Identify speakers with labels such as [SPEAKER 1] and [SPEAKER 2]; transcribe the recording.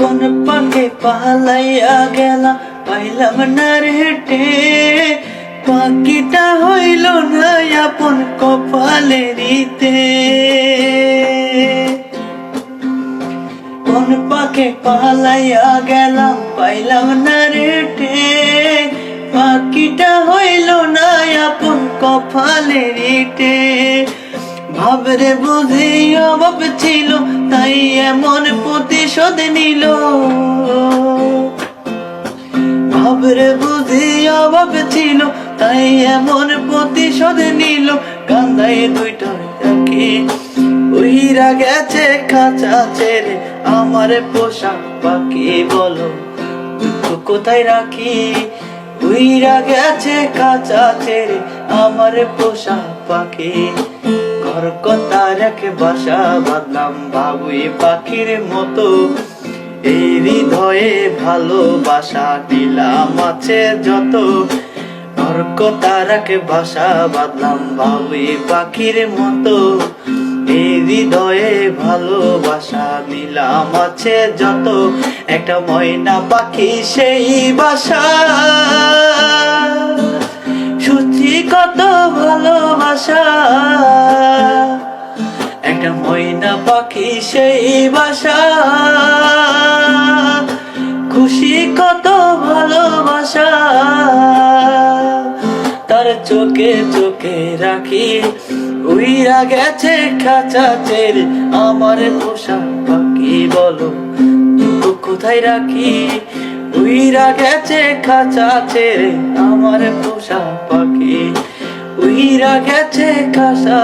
[SPEAKER 1] কোন পাকে পালাইয়া গেলাম পাইলাম না রে হেঁটে। পাখিটা হইল না আপন কপালেরিতে কোন পাকে পালাইয়া গেলাম পাইলাম না রে হেঁটে। পাখিটা হইল না আপন কপালেরিতে ভাবরে বুঝি অভাব ছিল, তাই এমন প্রতিশোধ নিল। ভাবরে বুঝি অভাব ছিল, তাই এমন প্রতিশোধ নিল। কান্দায় দুইটা রাখি উইরা গেছে খাঁচা ছেড়ে, আমার পোশাক পাখি বলো দুঃখ কোথায় রাখি? উইরা গেছে কাঁচা ছেড়ে, আমার পোশাক পাখি ঘর কথা রেখে বাসা বাঁধলাম বাবুই পাখির মতো। এই হৃদয়ে ভালোবাসা দিলাম আছে যত। ঘর কথা রেখে বাসা বাঁধলাম বাবুই পাখির মতো। এই হৃদয়ে ভালোবাসা দিলাম আছে যত। একটা ময়না পাখি সেই বাসা। সত্যি কত ভালোবাসা। ময়না পাখি সেই বাসা। খুশি কত ভালোবাসা। তার চোখে চোখে রাখি, উইরা গেছে খাঁচা ছেড়ে আমার পোষা পাখি, বলো কোথায় রাখি? উইরা গেছে খাঁচা আমার পোষা পাখি, উইরা গেছে খাঁচা